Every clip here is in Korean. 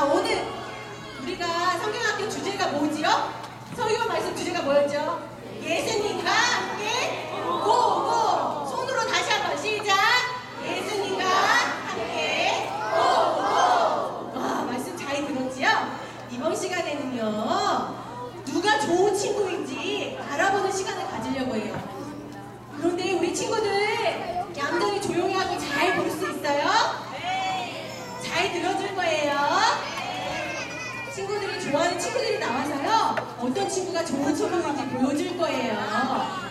자, 오늘 우리가 성경학교 주제가 뭐지요? 설교 말씀 주제가 뭐였죠? 예수님과 함께 고고! 손으로 다시 한번 시작! 예수님과 함께 고고! 와, 말씀 잘 들었지요? 이번 시간에는요, 누가 좋은 친구인지 알아보는 시간을 가지려고 해요. 좋은 친구인지 보여줄 거예요.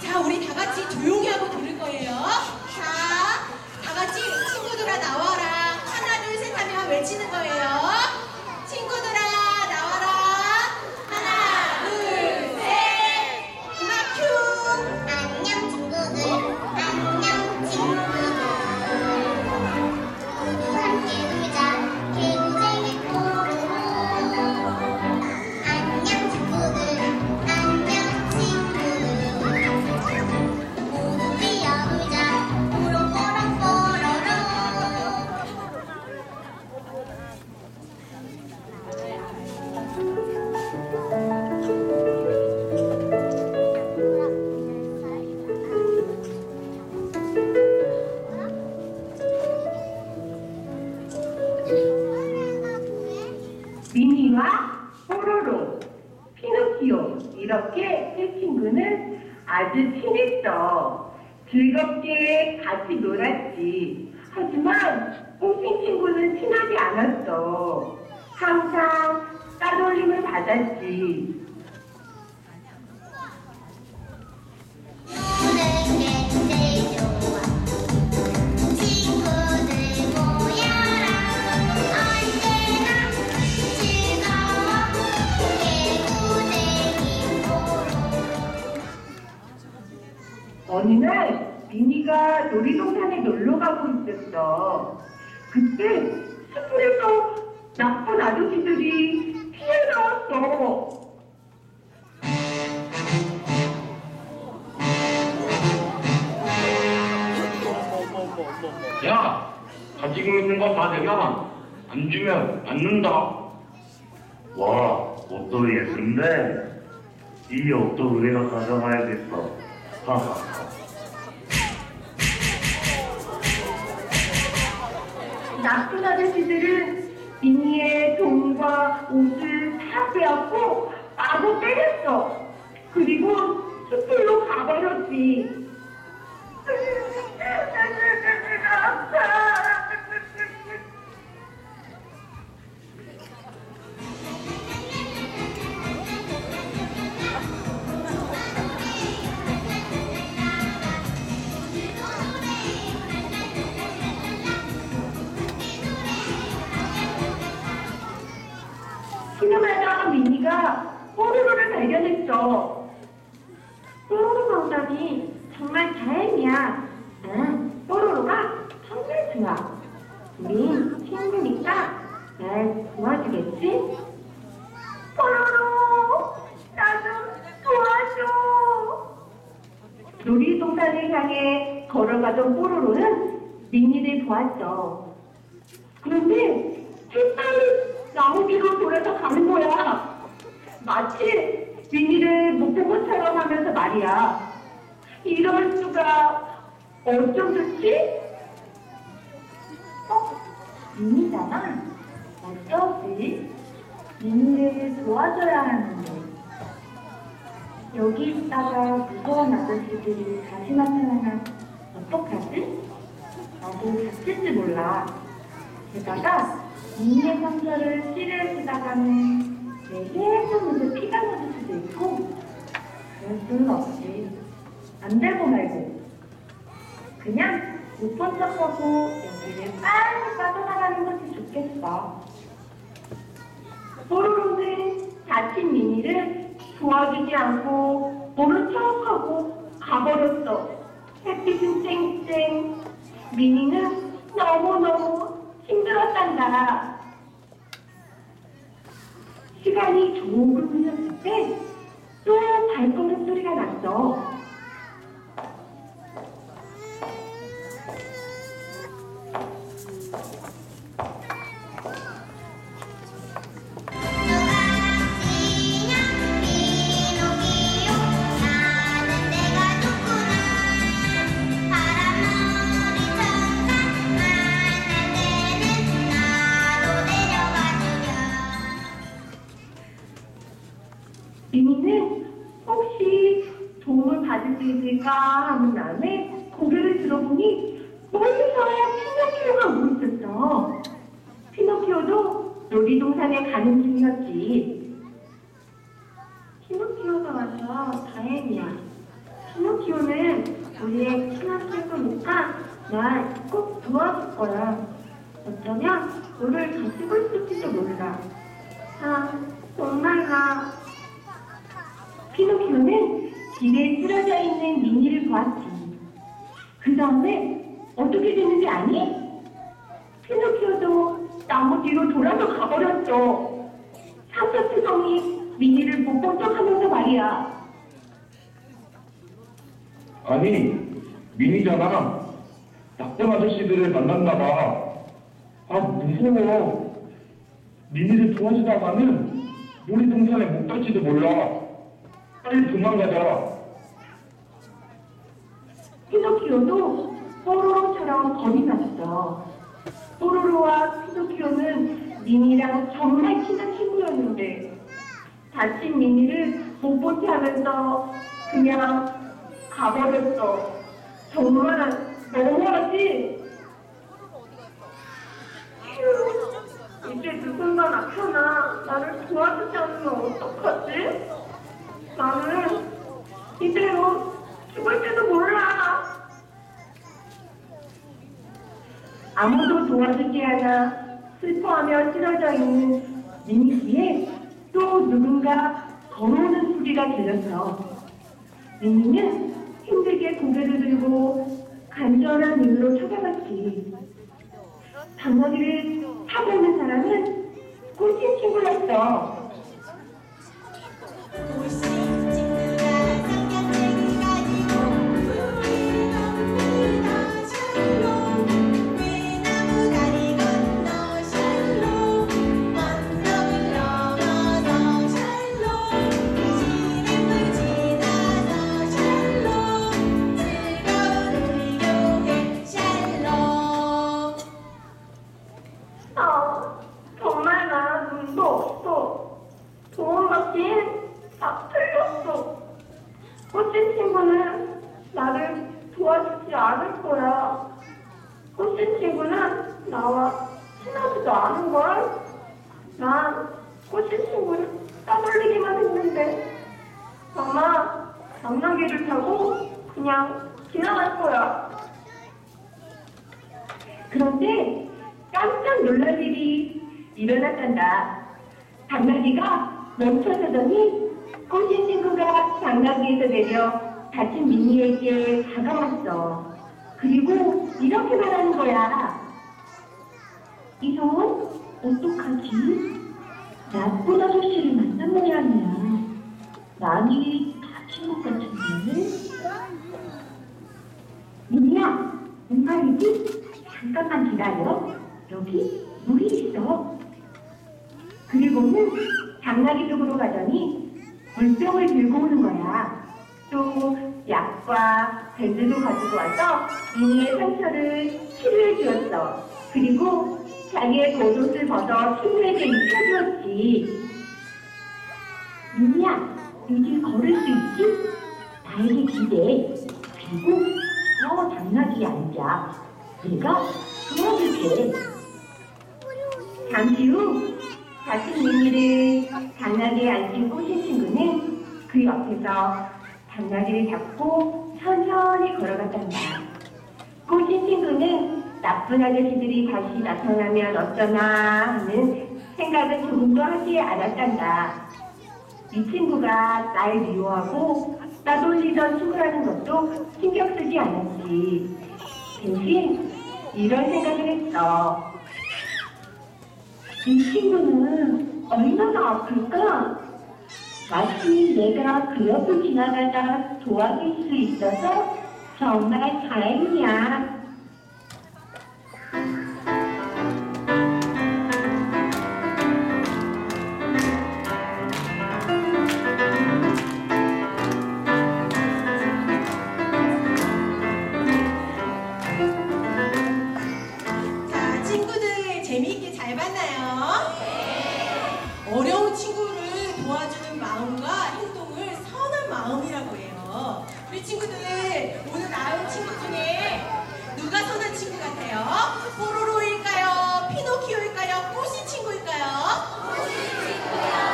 자, 우리 다 같이 조용 미니와 뽀로로, 피노키오 이렇게 세 친구는 아주 친했어. 즐겁게 같이 놀았지. 하지만 꽁친 친구는 친하지 않았어. 항상 따돌림을 받았지. 어느 날 미니가 놀이동산에 놀러 가고 있었어. 그때 숲에서 나쁜 아저씨들이 피해 나왔어. 야, 가지고 있는 거 다 내놔. 안 주면 안는다. 와, 옷도 예쁜데 이 옷도 우리가 가져가야겠어. 하하 나쁜 아저씨들은 미니의 돈과 옷을 다 빼앗고 마구 때렸어. 그리고 숲으로 가버렸지. 신음 좋아. 우린 친구니까 날 도와주겠지? 뽀로로, 나 좀 도와줘. 놀이동산을 향해 걸어가던 뽀로로는 미니를 보았어. 그런데 햇살이 나무 뒤로 돌아서 가는 거야. 마치 미니를 못 본 것처럼 하면서 말이야. 이럴 수가 어쩜 좋지? 어? 미니잖아. 어쩌지? 미니를 도와줘야 하는데. 여기 있다가 무서운 아저씨들이 다시 나타나면 어떡하지? 나도 다칠지 몰라. 게다가 미니의 상처를 치료해주다가는 내 예쁜 옷에 피가 묻을 수도 있고 그럴 수는 없지. 안 되고 말고. 그냥 못본 척하고 여기를 빨리 빠져나가는 것이 좋겠어. 뽀로로는 다친 미니를 도와주지 않고 모른 척하고 가버렸어. 햇빛은 쨍쨍. 미니는 너무너무 힘들었단다. 시간이 조금 흘렀을 때 또 발걸음 소리가 났어. 있을까 하는 다음에 고개를 들어보니 멀리서 피노키오가 오고 있었어. 피노키오도 놀이동산에 가는 중이었지. 피노키오가 와서 다행이야. 피노키오는 우리의 친한 친구니까 날 꼭 도와줄 거야. 어쩌면 너를 가지고 있을지도 몰라. 아, 나. 피노키오는 길에 쓰러져 있는 미니를 보았지. 그 다음에 어떻게 됐는지 아니? 피노키오도 나무 뒤로 돌아서 가버렸어. 삼사투성이 미니를 못 본 척하면서 말이야. 아니, 미니잖아. 낙장 아저씨들을 만났나 봐. 아, 무서워. 미니를 도와주다가는 놀이동산에 못 갈지도 몰라. 빨리 도망가자. 피노키오도 뽀로로처럼 겁이 났어. 뽀로로와 피노키오는 미니랑 정말 친한 친구였는데 다친 미니를 못본채 하면서 그냥 가버렸어. 정말 너무하지? 휴, 이제 누군가 나타나 나를 도와주지 않으면 어떡하지? 나는 이대로 죽을지도 몰라. 아무도 도와주지 않아 슬퍼하며 쓰러져 있는 뒤에 또 누군가 걸어오는 소리가 들렸어. 미니는 힘들게 고개를 들고 간절한 눈으로 쳐다봤지. 방망이를 타고 있는 사람은 꼴찌 친구였어. 당나귀를 타고 그냥 거야. 그런데 깜짝 놀랄 일이 일어났단다. 당나귀가 멈춰서더니 꽃신 친구가 당나귀에서 내려 다친 미니에게 다가왔어. 그리고 이렇게 말하는 거야. 이성은 어떡하지? 나쁜 아저씨를 만난 모양이야. 많이 것 같은데? 미니야, 뭔 말이지? 잠깐만 기다려. 여기 물이 있어. 그리고는 당나귀 쪽으로 가더니 물병을 들고 오는 거야. 또 약과 밴드도 가지고 와서 미니의 상처를 치료해 주었어. 그리고 자기의 겉옷을 벗어 친구에게 입혀주었지. 미니야, 이제 걸을 수 있지? 나에게 기대. 그리고 저 당나귀에 앉아. 내가 도와줄게. 잠시 후 다친 미니를 당나귀에 앉힌 꼬신 친구는 그 옆에서 당나귀를 잡고 천천히 걸어갔단다. 꼬신 친구는 나쁜 아저씨들이 다시 나타나면 어쩌나 하는 생각은 조금도 하지 않았단다. 이 친구가 날 미워하고 따돌리던 친구라는 것도 신경 쓰지 않았지. 대신 이런 생각을 했어. 이 친구는 얼마나 아플까? 마치 내가 그 옆을 지나가다 도와줄 수 있어서 정말 다행이야. 우리 친구들 오늘 나온 친구 중에 누가 선한 친구 같아요? 뽀로로일까요? 피노키오일까요? 꼬시 친구일까요?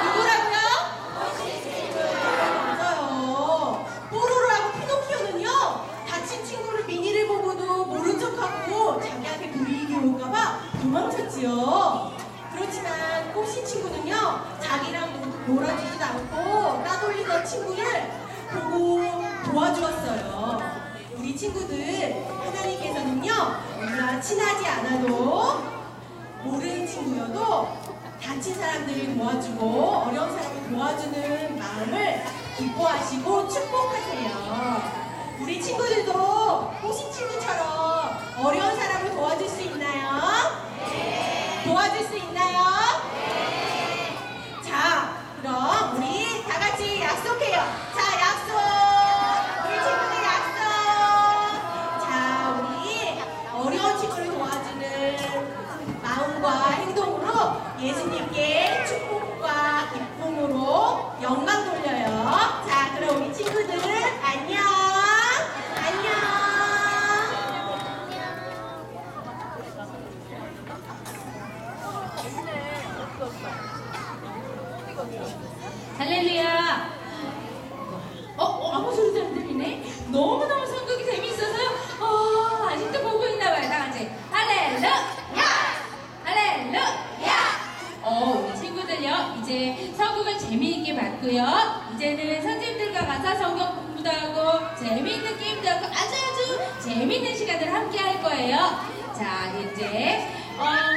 누구라고요? 맞아요. 뽀로로하고 피노키오는요 다친 친구를 미니를 보고도 모른 척하고 자기한테 불이익이 올까봐 도망쳤지요. 그렇지만 꼬시 친구는요 자기랑 놀- 놀아주지도 않고 따돌리던 친구를 보고 도와주었어요. 우리 친구들 하나님께서는요 우리가 친하지 않아도 모르는 친구여도 다친 사람들을 도와주고 어려운 사람을 도와주는 마음을 기뻐하시고 축복하세요. 우리 친구들도 호시 친구처럼 어려운 사람을 도와줄 수 있나요? 도와줄 수 있나요? 자, 이제 어,